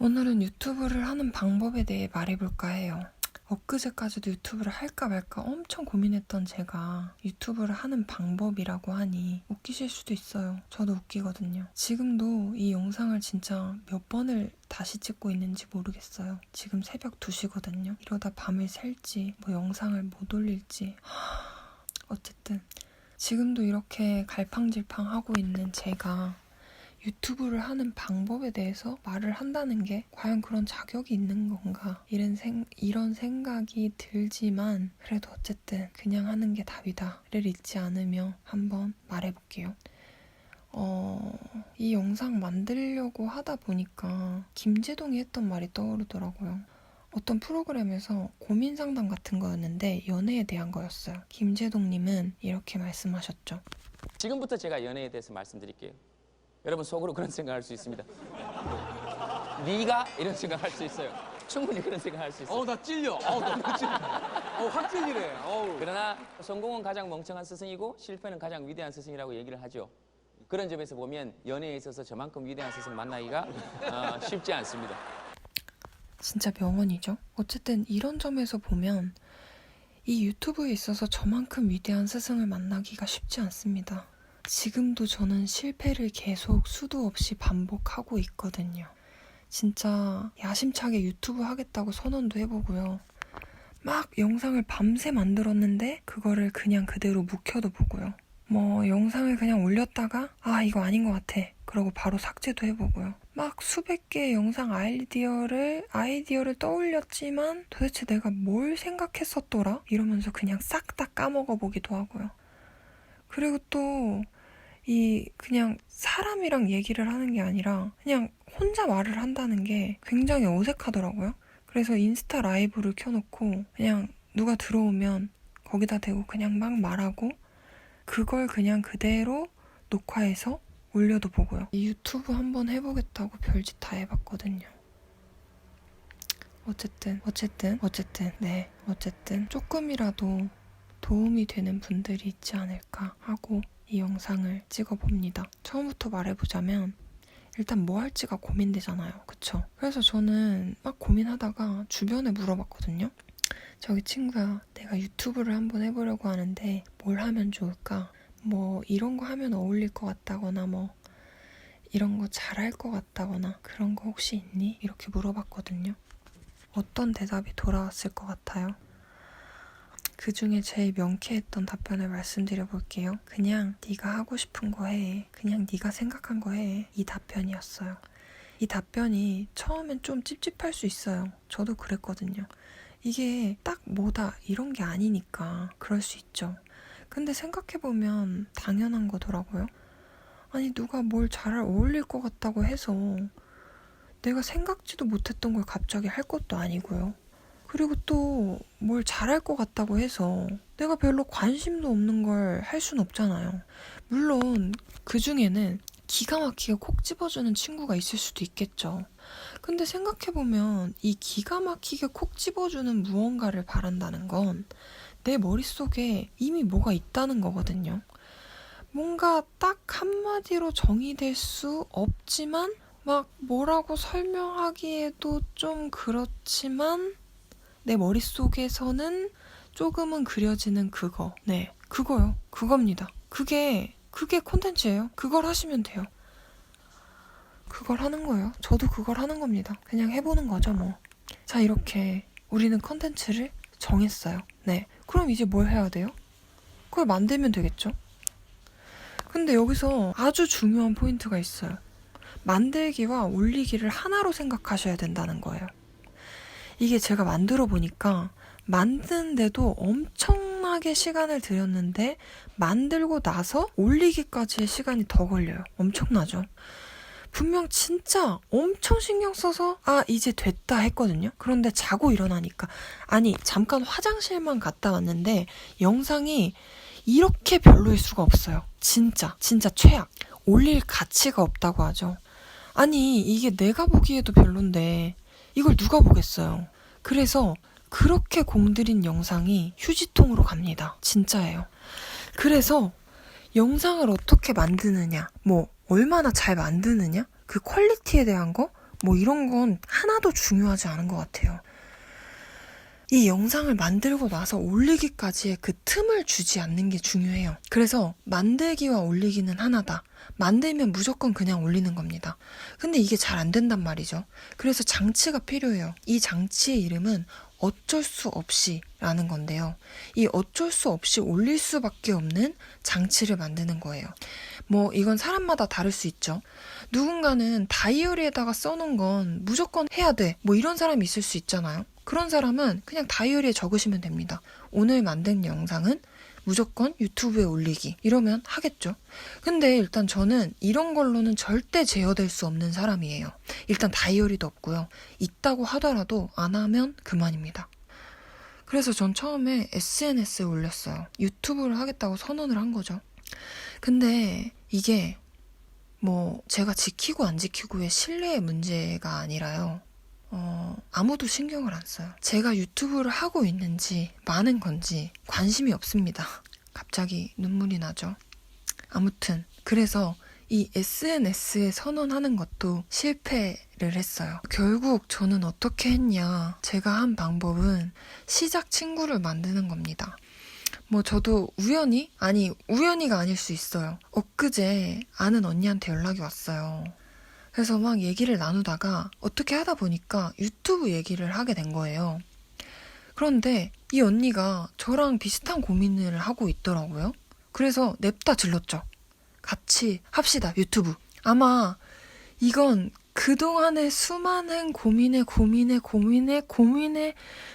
오늘은 유튜브를 하는 방법에 대해 말해볼까 해요. 엊그제까지도 유튜브를 할까 말까 엄청 고민했던 제가 유튜브를 하는 방법이라고 하니 웃기실 수도 있어요. 저도 웃기거든요. 지금도 이 영상을 진짜 몇 번을 다시 찍고 있는지 모르겠어요. 지금 새벽 2시거든요. 이러다 밤을 샐지, 뭐 영상을 못 올릴지. 하... 어쨌든 지금도 이렇게 갈팡질팡 하고 있는 제가 유튜브를 하는 방법에 대해서 말을 한다는 게 과연 그런 자격이 있는 건가 이런, 생, 이런 생각이 들지만 그래도 어쨌든 그냥 하는 게 답이다를 잊지 않으며 한번 말해볼게요. 어, 이 영상 만들려고 하다 보니까 김재동이 했던 말이 떠오르더라고요. 어떤 프로그램에서 고민 상담 같은 거였는데 연애에 대한 거였어요. 김재동님은 이렇게 말씀하셨죠. 지금부터 제가 연애에 대해서 말씀드릴게요. 여러분 속으로 그런 생각할 수 있습니다. 네가 이런 생각할 수 있어요. 충분히 그런 생각할 수 있어요. 어우 나 찔려. 어우 너무 찔려. 어우 확 찔리네. 어우. 그러나 성공은 가장 멍청한 스승이고 실패는 가장 위대한 스승이라고 얘기를 하죠. 그런 점에서 보면 연애에 있어서 저만큼 위대한 스승 만나기가 어, 쉽지 않습니다. 진짜 명언이죠. 어쨌든 이런 점에서 보면 이 유튜브에 있어서 저만큼 위대한 스승을 만나기가 쉽지 않습니다. 지금도 저는 실패를 계속 수도 없이 반복하고 있거든요. 진짜 야심차게 유튜브 하겠다고 선언도 해보고요. 막 영상을 밤새 만들었는데 그거를 그냥 그대로 묵혀도 보고요. 뭐 영상을 그냥 올렸다가 아 이거 아닌 것 같아. 그러고 바로 삭제도 해보고요. 막 수백 개의 영상 아이디어를 아이디어를 떠올렸지만 도대체 내가 뭘 생각했었더라 이러면서 그냥 싹 다 까먹어 보기도 하고요. 그리고 또 이 그냥 사람이랑 얘기를 하는 게 아니라 그냥 혼자 말을 한다는 게 굉장히 어색하더라고요. 그래서 인스타 라이브를 켜놓고 그냥 누가 들어오면 거기다 대고 그냥 막 말하고 그걸 그냥 그대로 녹화해서 올려도 보고요. 이 유튜브 한번 해보겠다고 별짓 다 해봤거든요. 어쨌든, 어쨌든, 어쨌든, 네, 어쨌든 조금이라도 도움이 되는 분들이 있지 않을까 하고 이 영상을 찍어봅니다. 처음부터 말해보자면 일단 뭐 할지가 고민되잖아요. 그쵸? 그래서 저는 막 고민하다가 주변에 물어봤거든요. 저기 친구야, 내가 유튜브를 한번 해보려고 하는데 뭘 하면 좋을까? 뭐 이런 거 하면 어울릴 것 같다거나 뭐 이런 거 잘할 것 같다거나 그런 거 혹시 있니? 이렇게 물어봤거든요. 어떤 대답이 돌아왔을 것 같아요? 그 중에 제일 명쾌했던 답변을 말씀드려 볼게요. 그냥 네가 하고 싶은 거 해. 그냥 네가 생각한 거 해. 이 답변이었어요. 이 답변이 처음엔 좀 찝찝할 수 있어요. 저도 그랬거든요. 이게 딱 뭐다 이런 게 아니니까 그럴 수 있죠. 근데 생각해보면 당연한 거더라고요. 아니, 누가 뭘 잘 어울릴 것 같다고 해서 내가 생각지도 못했던 걸 갑자기 할 것도 아니고요. 그리고 또 뭘 잘할 것 같다고 해서 내가 별로 관심도 없는 걸 할 순 없잖아요. 물론 그 중에는 기가 막히게 콕 집어주는 친구가 있을 수도 있겠죠. 근데 생각해보면 이 기가 막히게 콕 집어주는 무언가를 바란다는 건 내 머릿속에 이미 뭐가 있다는 거거든요. 뭔가 딱 한마디로 정의될 수 없지만 막 뭐라고 설명하기에도 좀 그렇지만 내 머릿속에서는 조금은 그려지는 그거. 네. 그거요. 그겁니다. 그게, 그게 콘텐츠예요. 그걸 하시면 돼요. 그걸 하는 거예요. 저도 그걸 하는 겁니다. 그냥 해보는 거죠, 뭐. 자, 이렇게 우리는 콘텐츠를 정했어요. 네. 그럼 이제 뭘 해야 돼요? 그걸 만들면 되겠죠? 근데 여기서 아주 중요한 포인트가 있어요. 만들기와 올리기를 하나로 생각하셔야 된다는 거예요. 이게 제가 만들어 보니까 만드는데도 엄청나게 시간을 들였는데 만들고 나서 올리기까지의 시간이 더 걸려요. 엄청나죠? 분명 진짜 엄청 신경 써서 아 이제 됐다 했거든요. 그런데 자고 일어나니까 아니 잠깐 화장실만 갔다 왔는데 영상이 이렇게 별로일 수가 없어요. 진짜 진짜 최악. 올릴 가치가 없다고 하죠. 아니 이게 내가 보기에도 별론데 이걸 누가 보겠어요. 그래서 그렇게 공들인 영상이 휴지통으로 갑니다. 진짜예요. 그래서 영상을 어떻게 만드느냐, 뭐 얼마나 잘 만드느냐, 그 퀄리티에 대한 거 뭐 이런 건 하나도 중요하지 않은 것 같아요. 이 영상을 만들고 나서 올리기까지의 그 틈을 주지 않는 게 중요해요. 그래서 만들기와 올리기는 하나다. 만들면 무조건 그냥 올리는 겁니다. 근데 이게 잘 안 된단 말이죠. 그래서 장치가 필요해요. 이 장치의 이름은 어쩔 수 없이 라는 건데요. 이 어쩔 수 없이 올릴 수밖에 없는 장치를 만드는 거예요. 뭐 이건 사람마다 다를 수 있죠. 누군가는 다이어리에다가 써놓은 건 무조건 해야 돼. 뭐 이런 사람이 있을 수 있잖아요. 그런 사람은 그냥 다이어리에 적으시면 됩니다. 오늘 만든 영상은 무조건 유튜브에 올리기. 이러면 하겠죠. 근데 일단 저는 이런 걸로는 절대 제어될 수 없는 사람이에요. 일단 다이어리도 없고요. 있다고 하더라도 안 하면 그만입니다. 그래서 전 처음에 SNS에 올렸어요. 유튜브를 하겠다고 선언을 한 거죠. 근데 이게 뭐 제가 지키고 안 지키고의 신뢰의 문제가 아니라요. 어, 아무도 신경을 안 써요. 제가 유튜브를 하고 있는지 많은 건지 관심이 없습니다. 갑자기 눈물이 나죠. 아무튼 그래서 이 SNS에 선언하는 것도 실패를 했어요. 결국 저는 어떻게 했냐. 제가 한 방법은 시작 친구를 만드는 겁니다. 뭐 저도 우연히 아니 우연히가 아닐 수 있어요. 엊그제 아는 언니한테 연락이 왔어요. 그래서 막 얘기를 나누다가 어떻게 하다 보니까 유튜브 얘기를 하게 된 거예요. 그런데 이 언니가 저랑 비슷한 고민을 하고 있더라고요. 그래서 냅다 질렀죠. 같이 합시다, 유튜브. 아마 이건 그동안의 수많은 고민의 고민의 고민의 고민의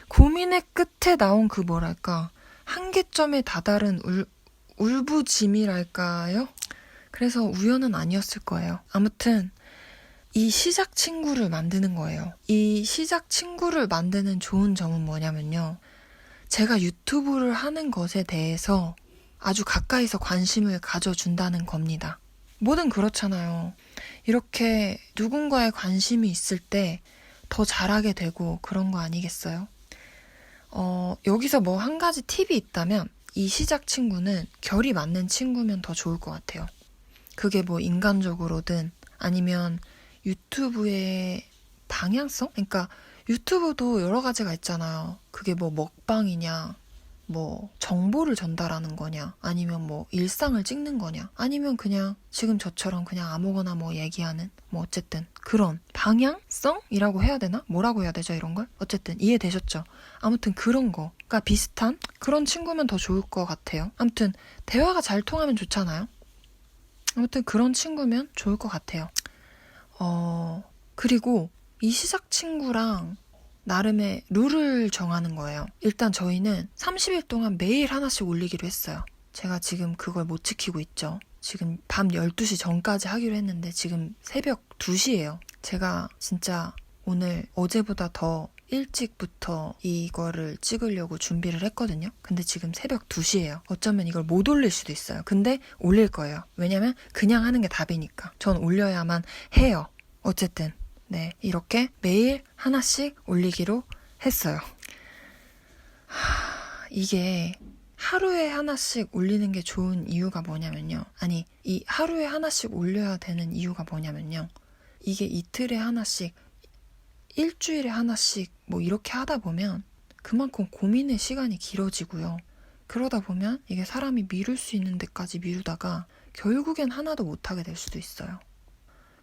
고민의 끝에 나온 그 뭐랄까 한계점에 다다른 울, 울부짐이랄까요? 그래서 우연은 아니었을 거예요. 아무튼 이 시작 친구를 만드는 거예요. 이 시작 친구를 만드는 좋은 점은 뭐냐면요. 제가 유튜브를 하는 것에 대해서 아주 가까이서 관심을 가져준다는 겁니다. 뭐든 그렇잖아요. 이렇게 누군가의 관심이 있을 때 더 잘하게 되고 그런 거 아니겠어요? 어, 여기서 뭐 한 가지 팁이 있다면 이 시작 친구는 결이 맞는 친구면 더 좋을 것 같아요. 그게 뭐 인간적으로든 아니면 유튜브의 방향성? 그러니까 유튜브도 여러 가지가 있잖아요. 그게 뭐 먹방이냐, 뭐 정보를 전달하는 거냐, 아니면 뭐 일상을 찍는 거냐, 아니면 그냥 지금 저처럼 그냥 아무거나 뭐 얘기하는 뭐 어쨌든 그런 방향성이라고 해야 되나? 뭐라고 해야 되죠 이런 걸? 어쨌든 이해되셨죠? 아무튼 그런 거가 비슷한 그런 친구면 더 좋을 것 같아요. 아무튼 대화가 잘 통하면 좋잖아요. 아무튼 그런 친구면 좋을 것 같아요. 어, 그리고 이 시작 친구랑 나름의 룰을 정하는 거예요. 일단 저희는 30일 동안 매일 하나씩 올리기로 했어요. 제가 지금 그걸 못 지키고 있죠. 지금 밤 12시 전까지 하기로 했는데 지금 새벽 2시예요. 제가 진짜 오늘 어제보다 더 일찍부터 이거를 찍으려고 준비를 했거든요. 근데 지금 새벽 2시예요. 어쩌면 이걸 못 올릴 수도 있어요. 근데 올릴 거예요. 왜냐면 그냥 하는 게 답이니까. 전 올려야만 해요. 어쨌든 네, 이렇게 매일 하나씩 올리기로 했어요. 하, 이게 하루에 하나씩 올리는 게 좋은 이유가 뭐냐면요. 아니, 이 하루에 하나씩 올려야 되는 이유가 뭐냐면요. 이게 이틀에 하나씩, 일주일에 하나씩 뭐 이렇게 하다 보면 그만큼 고민의 시간이 길어지고요. 그러다 보면 이게 사람이 미룰 수 있는 데까지 미루다가 결국엔 하나도 못하게 될 수도 있어요.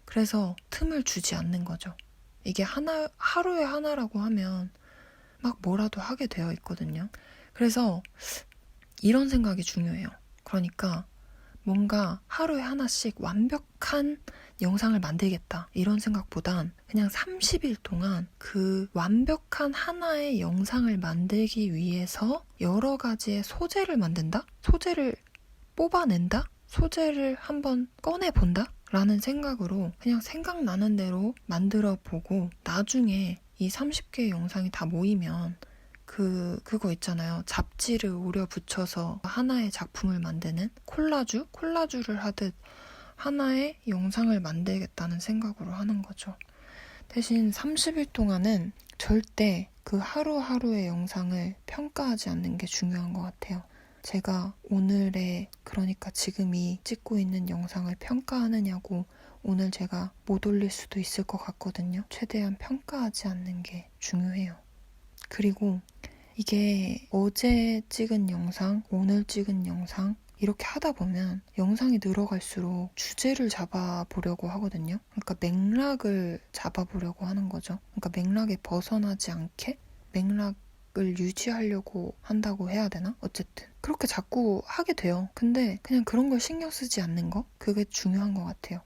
그래서 틈을 주지 않는 거죠. 이게 하나, 하루에 하나라고 하면 막 뭐라도 하게 되어 있거든요. 그래서 이런 생각이 중요해요. 그러니까 뭔가 하루에 하나씩 완벽한 영상을 만들겠다. 이런 생각보단 그냥 30일 동안 그 완벽한 하나의 영상을 만들기 위해서 여러 가지의 소재를 만든다? 소재를 뽑아낸다? 소재를 한번 꺼내본다? 라는 생각으로 그냥 생각나는 대로 만들어 보고 나중에 이 30개의 영상이 다 모이면 그, 그거 있잖아요. 잡지를 오려 붙여서 하나의 작품을 만드는 콜라주? 콜라주를 하듯 하나의 영상을 만들겠다는 생각으로 하는 거죠. 대신 30일 동안은 절대 그 하루하루의 영상을 평가하지 않는 게 중요한 것 같아요. 제가 오늘의 그러니까 지금 이 찍고 있는 영상을 평가하느냐고 오늘 제가 못 올릴 수도 있을 것 같거든요. 최대한 평가하지 않는 게 중요해요. 그리고 이게 어제 찍은 영상, 오늘 찍은 영상, 이렇게 하다 보면 영상이 늘어갈수록 주제를 잡아보려고 하거든요. 그러니까 맥락을 잡아보려고 하는 거죠. 그러니까 맥락에 벗어나지 않게 맥락 을 유지하려고 한다고 해야 되나? 어쨌든. 그렇게 자꾸 하게 돼요. 근데 그냥 그런 걸 신경 쓰지 않는 거? 그게 중요한 것 같아요.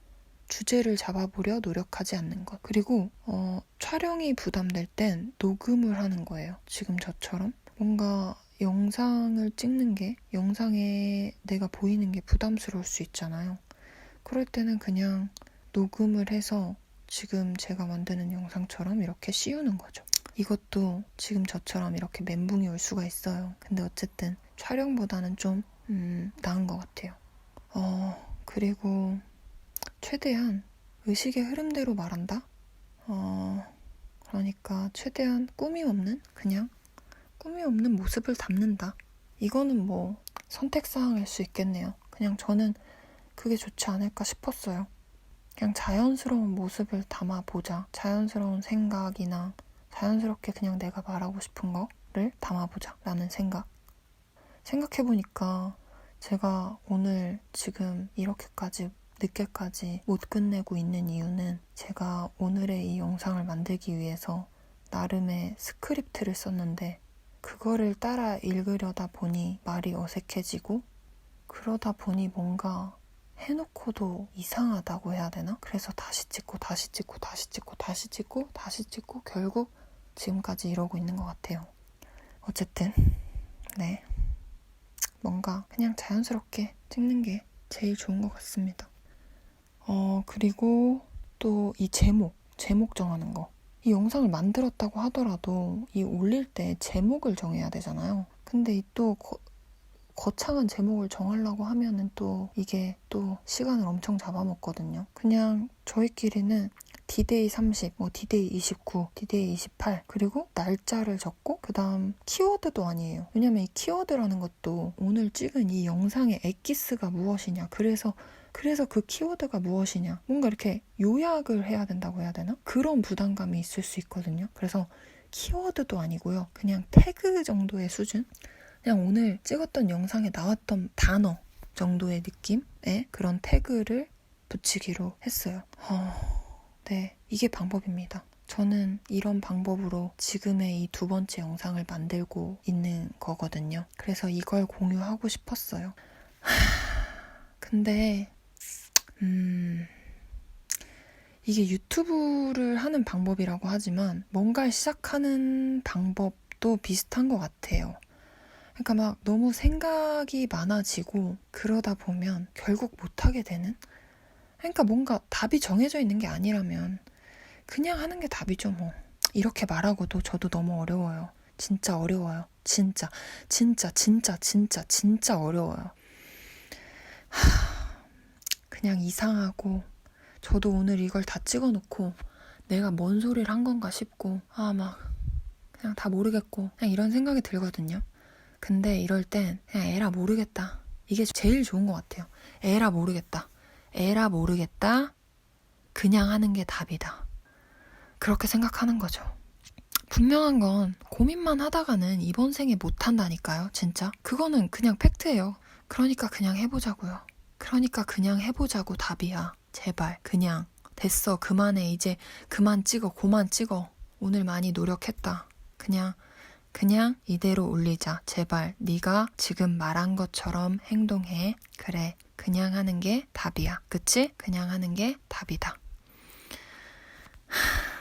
주제를 잡아보려 노력하지 않는 것. 그리고, 어, 촬영이 부담될 땐 녹음을 하는 거예요. 지금 저처럼. 뭔가 영상을 찍는 게, 영상에 내가 보이는 게 부담스러울 수 있잖아요. 그럴 때는 그냥 녹음을 해서 지금 제가 만드는 영상처럼 이렇게 씌우는 거죠. 이것도 지금 저처럼 이렇게 멘붕이 올 수가 있어요. 근데 어쨌든 촬영보다는 좀, 음, 나은 것 같아요. 어, 그리고 최대한 의식의 흐름대로 말한다? 어, 그러니까 최대한 꾸미 없는, 그냥 꾸미 없는 모습을 담는다. 이거는 뭐 선택사항일 수 있겠네요. 그냥 저는 그게 좋지 않을까 싶었어요. 그냥 자연스러운 모습을 담아보자. 자연스러운 생각이나 자연스럽게 그냥 내가 말하고 싶은 거를 담아보자. 라는 생각. 생각해보니까 제가 오늘 지금 이렇게까지 늦게까지 못 끝내고 있는 이유는 제가 오늘의 이 영상을 만들기 위해서 나름의 스크립트를 썼는데 그거를 따라 읽으려다 보니 말이 어색해지고 그러다 보니 뭔가 해놓고도 이상하다고 해야 되나? 그래서 다시 찍고 다시 찍고 다시 찍고 다시 찍고 다시 찍고 결국 지금까지 이러고 있는 것 같아요. 어쨌든 네 뭔가 그냥 자연스럽게 찍는 게 제일 좋은 것 같습니다. 어 그리고 또 이 제목 제목 정하는 거. 이 영상을 만들었다고 하더라도 이 올릴 때 제목을 정해야 되잖아요. 근데 이또 거창한 제목을 정하려고 하면은 또 이게 또 시간을 엄청 잡아먹거든요. 그냥 저희끼리는 디데이 30, 뭐 디데이 29, 디데이 28 그리고 날짜를 적고 그 다음 키워드도 아니에요. 왜냐면 이 키워드라는 것도 오늘 찍은 이 영상의 엑기스가 무엇이냐 그래서 그래서 그 키워드가 무엇이냐 뭔가 이렇게 요약을 해야 된다고 해야 되나? 그런 부담감이 있을 수 있거든요. 그래서 키워드도 아니고요. 그냥 태그 정도의 수준? 그냥 오늘 찍었던 영상에 나왔던 단어 정도의 느낌의 그런 태그를 붙이기로 했어요. 어, 네, 이게 방법입니다. 저는 이런 방법으로 지금의 이 두 번째 영상을 만들고 있는 거거든요. 그래서 이걸 공유하고 싶었어요. 하, 근데, 음, 이게 유튜브를 하는 방법이라고 하지만 뭔가를 시작하는 방법도 비슷한 것 같아요. 그러니까 막 너무 생각이 많아지고 그러다 보면 결국 못하게 되는? 그러니까 뭔가 답이 정해져 있는 게 아니라면 그냥 하는 게 답이죠, 뭐. 이렇게 말하고도 저도 너무 어려워요. 진짜 어려워요. 진짜, 진짜, 진짜, 진짜, 진짜 어려워요. 하, 그냥 이상하고, 저도 오늘 이걸 다 찍어 놓고, 내가 뭔 소리를 한 건가 싶고, 아, 막, 그냥 다 모르겠고, 그냥 이런 생각이 들거든요. 근데 이럴 땐 그냥 에라 모르겠다. 이게 제일 좋은 것 같아요. 에라 모르겠다. 에라 모르겠다. 그냥 하는 게 답이다. 그렇게 생각하는 거죠. 분명한 건 고민만 하다가는 이번 생에 못 한다니까요, 진짜. 그거는 그냥 팩트예요. 그러니까 그냥 해보자고요. 그러니까 그냥 해보자고 답이야. 제발, 그냥. 됐어, 그만해. 이제 그만 찍어, 고만 찍어. 오늘 많이 노력했다. 그냥, 그냥 이대로 올리자. 제발, 네가 지금 말한 것처럼 행동해. 그래, 그냥 하는 게 답이야. 그치? 그냥 하는 게 답이다. 하...